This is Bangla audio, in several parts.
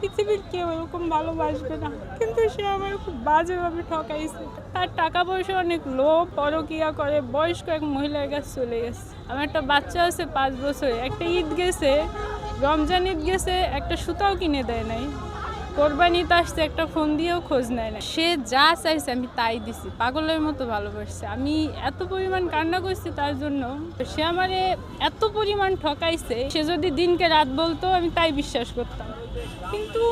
পৃথিবীর কেউ এরকম ভালোবাসবে না। কিন্তু সে আমার খুব বাজেভাবে ঠকাইছে। তার টাকা পয়সা অনেক লোভ, পরকিয়া করে। বয়স্ক এক মহিলার কাছে চলে গেছে। আমার একটা বাচ্চা আছে, পাঁচ বছরে একটা ঈদ গেছে, রমজান ঈদ গেছে, একটা সুতাও কিনে দেয় নাই। কোরবানিতে আসছে, একটা ফোন দিয়েও খোঁজ নেয় না সে যা চাইছে আমি তাই দিছি। পাগলের মতো ভালোবাসছে। আমি এত পরিমাণ কান্না করছি তার জন্য। সে আমারে এত পরিমাণ ঠকাইছে, সে যদি দিনকে রাত বলতো, আমি তাই বিশ্বাস করতাম। কিন্তু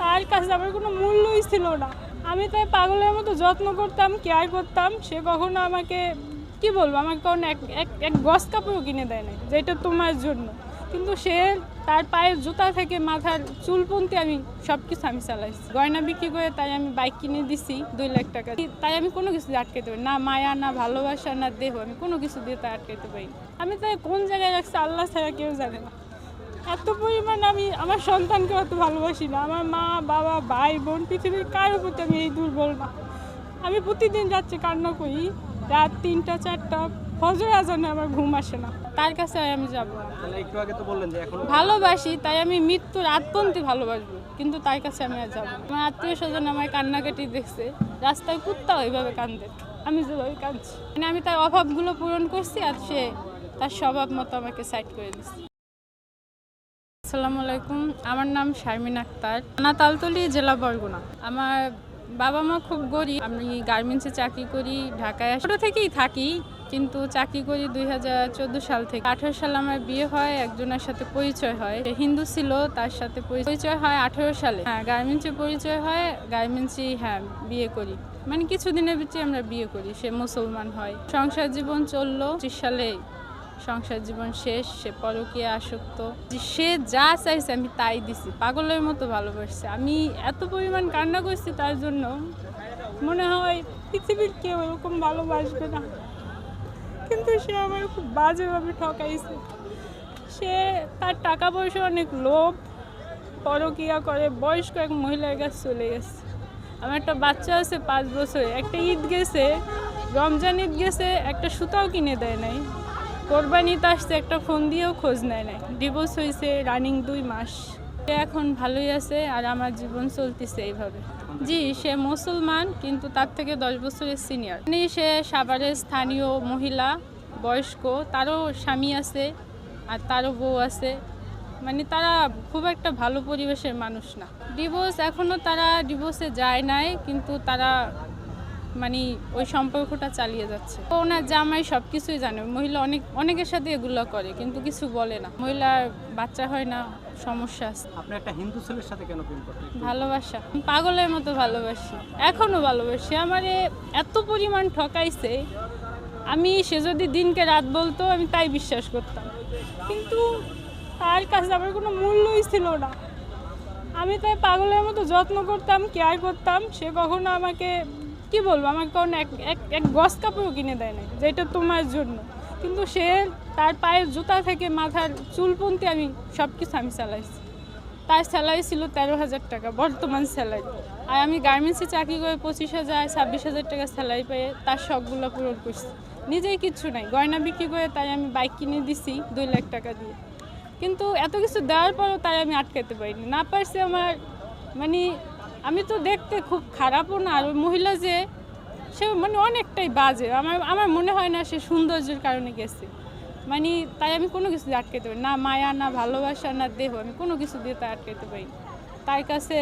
তার কাছে আমার কোনো মূল্যই ছিল না। আমি তাই পাগলের মতো যত্ন করতাম কেয়ার করতাম। সে কখনো আমাকে, কি বলব, আমাকে কখনো এক এক এক গস কাপড়ও কিনে দেয় না যেটা তোমার জন্য। কিন্তু সে তার পায়ের জুতা থেকে মাথার চুল পন্তি আমি সব কিছু আমি চালাইছি। গয়না বিক্রি করে তাই আমি বাইক কিনে দিছি দুই লাখ টাকা। তাই আমি কোনো কিছু দিয়ে আটকাতে পারি না। মায়া, না ভালোবাসা, না দেহ, আমি কোনো কিছু দিয়ে তাই আটকাতে পারি আমি তাই কোন জায়গায় রাখছি, আল্লাহ ছাড়া কেউ জানে না। এত পরিমাণ আমি আমার সন্তানকে অত ভালোবাসি না। আমার মা বাবা ভাই বোন পৃথিবীর কারোর প্রতি আমি এই দুর্বল না। আমি প্রতিদিন যাচ্ছি কান্না করি রাত তিনটা চারটা ফজর আজানে আমার ঘুম আসে না। তার কাছে আমি যাব একটু আগে তো বললেন যে এখনও ভালোবাসি তাই আমি মৃত্যুর আত্মন্তি ভালোবাসবো। কিন্তু তার কাছে আমি আর যাব আমার আত্মীয় স্বজন আমার কান্নাকাটি দেখছে। রাস্তায় কুত্তাও ওইভাবে কান্দে। আমি যেভাবে কাঁদছি। মানে আমি তার অভাবগুলো পূরণ করছি আর সে তার স্বভাব মতো আমাকে সাইড করে দিচ্ছে। আসসালামু আলাইকুম। আমার নাম শারমিন আক্তার। থানা তালতলি, জেলা বরগুনা। আমার বাবা মা খুব গরিব। আমি গার্মেন্টসে চাকরি করি, ঢাকায় ছোট থেকেই থাকি, কিন্তু চাকরি করি দুই হাজার চোদ্দ সাল থেকে। আঠারো সালে আমার বিয়ে হয়, একজনের সাথে পরিচয় হয়। হিন্দু ছিল, তার সাথে পরিচয় হয় আঠারো সালে। হ্যাঁ গার্মেন্টসে পরিচয় হয় গার্মেন্টসই হ্যাঁ বিয়ে করি। মানে কিছুদিনের ভিতরে আমরা বিয়ে করি, সে মুসলমান হয়। সংসার জীবন চলল, পঁচিশ সালে সংসার জীবন শেষ, সে পরকীয়া আসক্ত। সে যা চাইছে আমি তাই দিছি। পাগলের মতো ভালোবাসছে। আমি এত পরিমাণ কান্না করছি তার জন্য মনে হয় পৃথিবীর কেউ এরকম ভালোবাসবে না। কিন্তু সে আমার খুব বাজেভাবে ঠকাইছে। সে তার টাকা পয়সা অনেক লোভ, পরকিয়া করে বয়স্ক এক মহিলার কাছে চলে গেছে। আমার একটা বাচ্চা আছে পাঁচ বছরে একটা ঈদ গেছে, রমজান ঈদ গেছে, একটা সুতাও কিনে দেয় নাই। কোরবানিতে আসছে, একটা ফোন দিয়েও খোঁজ নেয় নাই। ডিভোর্স হয়েছে রানিং দুই মাস। এখন ভালোই আছে আর আমার জীবন চলতেছে এইভাবে। জি, সে মুসলমান, কিন্তু তার থেকে দশ বছরের সিনিয়র মানে সে সাভারের স্থানীয় মহিলা, বয়স্ক, তারও স্বামী আছে আর তারও বউ আছে। মানে তারা খুব একটা ভালো পরিবেশের মানুষ না। ডিভোর্স এখনও তারা ডিভোর্সে যায় নাই, কিন্তু তারা মানে ওই সম্পর্কটা চালিয়ে যাচ্ছে। ওনার জামাই সব কিছুই জানে। মহিলা অনেক অনেকের সাথে এগুলো করে কিন্তু কিছু বলে না। মহিলার বাচ্চা হয় না সমস্যা আছে। আপনি একটা হিন্দু ছেলের সাথে কেন প্রেম ভালোবাসা। পাগলের মতো ভালোবাসি। এখনও ভালোবাসি। আমারে এত পরিমাণ ঠকাইছে। আমি সে যদি দিনকে রাত বলতো আমি তাই বিশ্বাস করতাম। কিন্তু তার কাছে আমার কোনো মূল্যই ছিল না। আমি তাই পাগলের মতো যত্ন করতাম কেয়ার করতাম। সে কখনো আমাকে কি বলব, আমাকে কখনো এক এক এক গস কাপড়ও কিনে দেয় না যেটা তোমার জন্য। কিন্তু সে তার পায়ের জুতা থেকে মাথার চুল পন্তি আমি সব কিছু আমি চালাইছি তার স্যালারি ছিল তেরো হাজার টাকা, বর্তমান স্যালারি। আর আমি গার্মেন্টসে চাকরি করে পঁচিশ হাজার, ছাব্বিশ হাজার টাকা স্যালারি পেয়ে তার শখগুলো পূরণ করছি। নিজেই কিচ্ছু নাই, গয়না বিক্রি করে তাই আমি বাইক কিনে দিছি দুই লাখ টাকা দিয়ে। কিন্তু এত কিছু দেওয়ার পরও তাই আমি আটকাতে পারিনি। না পারছি আমার মানে আমি তো দেখতে খুব খারাপও না আর ওই মহিলা যে সে মানে অনেকটাই বাজে। আমার আমার মনে হয় না সে সৌন্দর্যের কারণে গেছে। মানে তাই আমি কোনো কিছু দিয়ে আটকাতে পারি না। মায়া না ভালোবাসা না দেহ আমি কোনো কিছু দিয়ে তাই আটকাতে পারি তার কাছে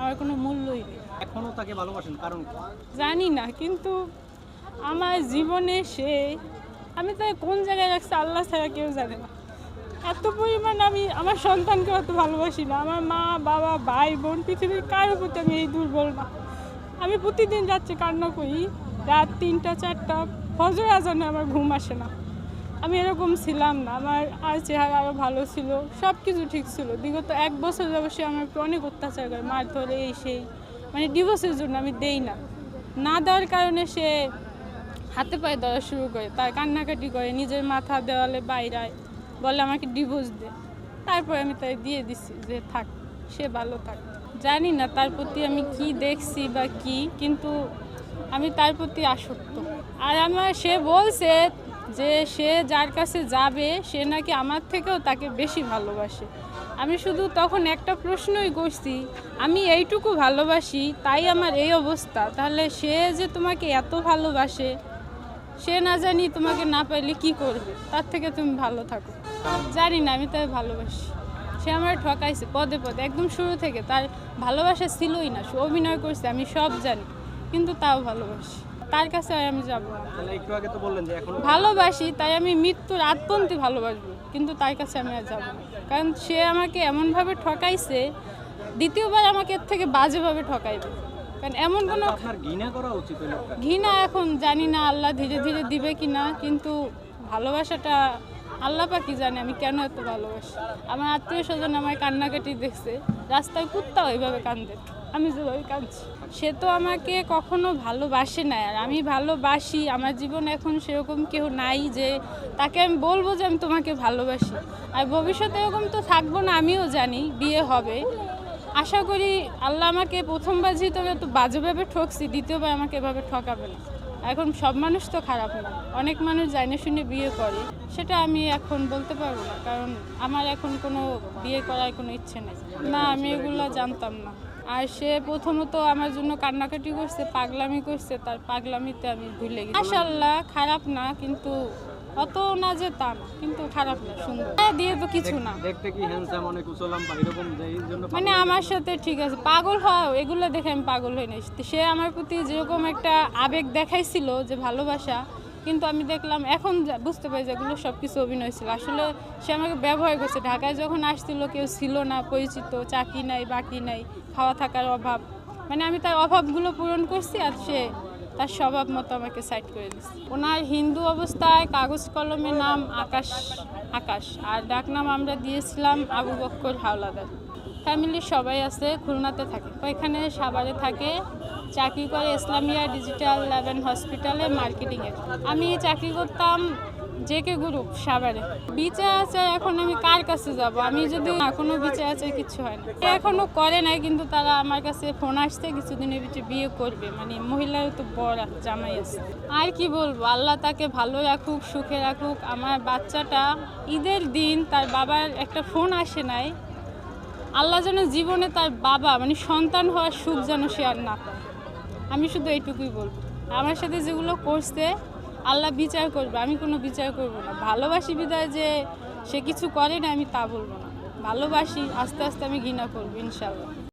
আমার কোনো মূল্যই নেই। এখনও তাকে ভালোবাসেন কারণ জানি না কিন্তু আমার জীবনে সে আমি তাই কোন জায়গায় রাখছি আল্লাহ ছাড়া কেউ জানে না। এত পরিমাণ আমি আমার সন্তানকে অত ভালোবাসি না। আমার মা, বাবা, ভাই, বোন, পৃথিবীর কারোর প্রতি আমি এই দুর্বল না। আমি প্রতিদিন যাচ্ছি কান্না করি, রাত তিনটা, চারটা, ফজর আজানে আমার ঘুম আসে না। আমি এরকম ছিলাম না। আমার আর চেহারা আরও ভালো ছিল সব কিছু ঠিক ছিল। বিগত এক বছর যাব সে আমার অনেক অত্যাচার করে মার ধরে এই সেই। মানে ডিভোর্সের জন্য আমি দেই না। না দেওয়ার কারণে সে হাতে পায়ে দেওয়া শুরু করে, তার কান্নাকাটি করে, নিজের মাথা দেওয়ালে বাইরায় বলে আমাকে ডিভোর্স দে। তারপরে আমি তাই দিয়ে দিছি যে থাক, সে ভালো থাক। জানি না তার প্রতি আমি কি দেখছি বা কি, কিন্তু আমি তার প্রতি আসক্ত। আর আমার, সে বলছে যে সে যার কাছে যাবে, সে নাকি আমার থেকেও তাকে বেশি ভালোবাসে। আমি শুধু তখন একটা প্রশ্নই করছি, আমি এইটুকু ভালোবাসি, তাই আমার এই অবস্থা। তাহলে সে যে তোমাকে এত ভালোবাসে, সে না জানি তোমাকে না পাইলে কি করবে? তার থেকে তুমি ভালো থাকো। জানি না আমি তাই ভালোবাসি। সে আমার ঠকাইছে পদে পদে একদম শুরু থেকে। তার ভালোবাসা ছিলই না সে অভিনয় করছে আমি সব জানি কিন্তু তাও ভালোবাসি। তার কাছে আমি যাব ভালোবাসি তাই আমি মৃত্যুর পর্যন্ত ভালোবাসবো কিন্তু তার কাছে আমি আর যাব কারণ সে আমাকে এমনভাবে ঠকাইছে দ্বিতীয়বার আমাকে এর থেকে বাজেভাবে ঠকাইবে। কারণ এমন কোনো ঘৃণা এখন জানি না আল্লাহ ধীরে ধীরে দিবে কি না কিন্তু ভালোবাসাটা আল্লাহ পাকি জানে, আমি কেন এত ভালোবাসি? আমার আত্মীয় স্বজন আমার কান্নাকাটি দেখছে, রাস্তায় কুত্তাও এইভাবে কান্দে, আমি যেভাবে কাঁদছি। সে তো আমাকে কখনো ভালোবাসে না আর আমি ভালোবাসি, আমার জীবন এখন সেরকম কেউ নাই যে তাকে আমি বলব যে আমি তোমাকে ভালোবাসি। আর ভবিষ্যতে এরকম তো থাকব না, আমিও জানি, বিয়ে হবে। আশা করি আল্লাহ আমাকে প্রথমবার যেহেতু আমি এত বাজেভাবে ঠকছি, দ্বিতীয়বার আমাকে এভাবে ঠকাবে না। এখন সব মানুষ তো খারাপ না। অনেক মানুষ জানে শুনে বিয়ে করে। সেটা আমি এখন বলতে পারব না, কারণ আমার এখন কোনো বিয়ে করার কোনো ইচ্ছে নেই। না, আমি এগুলো জানতাম না। আর সে প্রথমত আমার জন্য কান্নাকাটি করছে, পাগলামি করছে, তার পাগলামিতে আমি ভুলে গেছি। আশাল্লাহ খারাপ না, কিন্তু অত না যে তা না কিন্তু খারাপ না সুন্দর। হ্যাঁ, দিয়ে তো কিছু না। দেখতে কি হ্যান্ডসাম অনেক উচলাম বা এরকম মানে আমার সাথে ঠিক আছে পাগল হওয়া এগুলো দেখে আমি পাগল হই নাই। সে আমার প্রতি যেরকম একটা আবেগ দেখাইছিল যে ভালোবাসা কিন্তু আমি দেখলাম এখন বুঝতে পারি যে এগুলো সব কিছু অভিনয় ছিল। আসলে সে আমাকে ব্যবহার করছে। ঢাকায় যখন আসছিল কেউ ছিল না পরিচিত চাকরি নাই বাকি নাই খাওয়া থাকার অভাব। মানে আমি তার অভাবগুলো পূরণ করছি আর সে তার স্বভাব মতো আমাকে সাইড করে দিচ্ছে ওনার হিন্দু অবস্থায় কাগজ কলমে নাম আকাশ আকাশ। আর ডাকনাম আমরা দিয়েছিলাম আবু বক্কর হাওলাদার। ফ্যামিলির সবাই আছে, খুলনাতে থাকে। ওইখানে সাভারে থাকে, চাকরি করে ইসলামিয়া ডিজিটাল ল্যাবেন হসপিটালে মার্কেটিংয়ে আমি চাকরি করতাম জেকে গ্রুপ সাভারে বিচার আছে, এখন আমি কার কাছে যাব? আমি যদি না, কোনো বিচার আছে কিছু হয় না। এখনও করে নাই, কিন্তু তারা আমার কাছে ফোন আসছে, কিছুদিনের ভিতরে বিয়ে করবে। মানে মহিলার তো বড় জামাই আছে। আর কি বলব, আল্লাহ তাকে ভালো রাখুক, সুখে রাখুক। আমার বাচ্চাটা ঈদের দিন তার বাবার একটা ফোন আসে নাই। আল্লাহ যেন জীবনে তার বাবা মানে সন্তান হওয়ার সুখ যেন সে আর না পায়। আমি শুধু এইটুকুই বলব। আমার সাথে যেগুলো করছে আল্লাহ বিচার করবে, আমি কোনো বিচার করব না। ভালোবাসি বিদায় যে সে কিছু করে না, আমি তা বলব না। ভালোবাসি, আস্তে আস্তে আমি ঘৃণা করব ইনশাল্লাহ